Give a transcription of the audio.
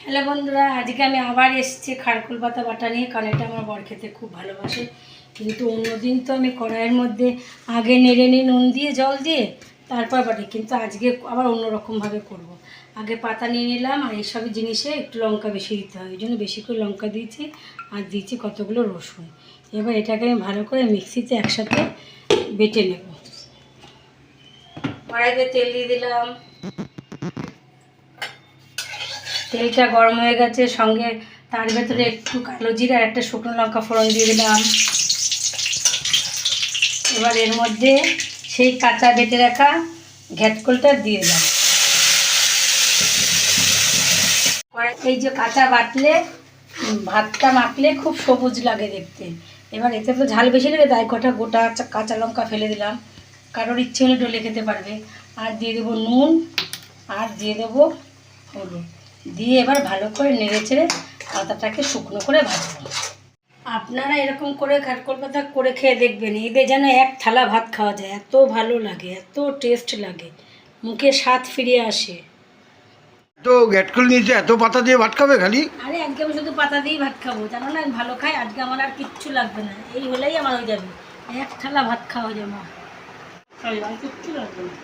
Hello বন্ধুরা, আজকে আমি আবার এসেছি খারকুল পাতা বাটা নিয়ে। কারণ এটা আমার বর খেতে খুব ভালোবাসে। কিন্তু অন্যদিন তো আমি কড়াইয়ের মধ্যে আগে নেড়ে নিই নুন দিয়ে, জল দিয়ে, তারপর বাটি। কিন্তু আজকে আবার অন্যরকমভাবে করব। আগে পাতা নিয়ে নিলাম, আর এইসব জিনিসে একটু লঙ্কা বেশি দিতে হয়। ওই জন্য বেশি করে লঙ্কা দিয়েছি, আর দিয়েছি কতগুলো রসুন। এবার এটাকে আমি ভালো করে মিক্সিতে একসাথে বেটে নেব। কড়াইতে তেল দিয়ে দিলাম। তেলটা গরম হয়ে গেছে, সঙ্গে তার ভেতরে একটু কালো জিরা একটা শুকনো লঙ্কা ফোড়ন দিয়ে দিলাম। এবার এর মধ্যে সেই কাঁচা বেটে রাখা ঘ্যাটকলটা দিয়ে দিলাম। এই যে কাঁচা বাটলে ভাতটা মাখলে খুব সবুজ লাগে দেখতে। এবার এতে তো ঝাল বেশি লাগে, তাই কটা গোটা কাঁচা লঙ্কা ফেলে দিলাম। কারোর ইচ্ছে হলে ডলে খেতে পারবে। আর দিয়ে দেবো নুন, আর দিয়ে দেবো হলুদ। দিয়ে এবার ভালো করে নেড়ে চেড়ে পাতাটাকে শুকনো করে ভাজবো। আপনারা এরকম করে ঘাটকল পাতা করে খেয়ে দেখবেন এদের যেন এক থালা ভাত খাওয়া যায় এত ভালো লাগে এত টেস্ট লাগে মুখে স্বাদ ফিরিয়ে আসে। তো গ্যাটকুল নিয়েছে এত পাতা দিয়ে ভাত খাবে খালি? আরে আজকে আমি শুধু পাতা দিয়েই ভাত খাব জানো না ভালো খাই আজকে আমার আর কিচ্ছু লাগবে না এই হলেই আমার হয়ে যাবে এক থালা ভাত খাওয়া যাবে আমার কিচ্ছু লাগবে না।